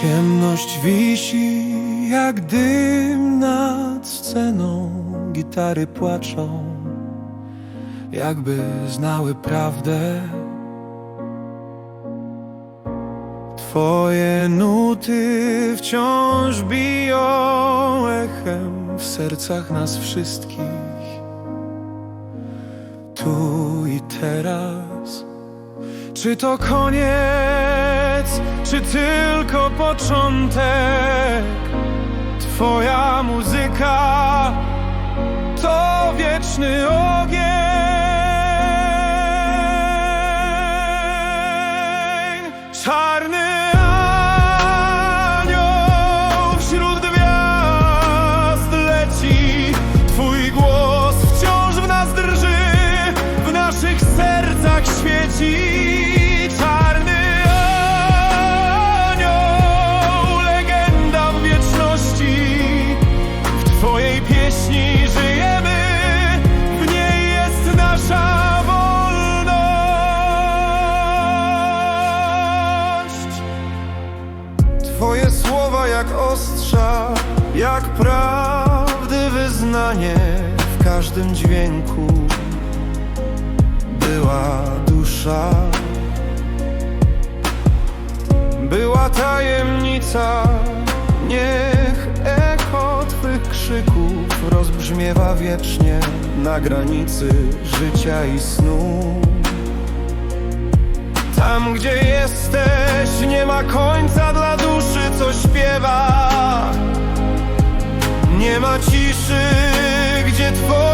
Ciemność wisi jak dym nad sceną, gitary płaczą, jakby znały prawdę. Twoje nuty wciąż biją echem w sercach nas wszystkich. Tu i teraz. Czy to koniec, czy tylko początek? Twoja muzyka to wieczny ogień. Czarny pieśni żyjemy, w niej jest nasza wolność. Twoje słowa jak ostrza, jak prawdy wyznanie w każdym dźwięku była dusza. Była tajemnica, niech echo Krzyków rozbrzmiewa wiecznie na granicy życia i snu. Tam, gdzie jesteś, nie ma końca dla duszy, co śpiewa. Nie ma ciszy, gdzie Twoja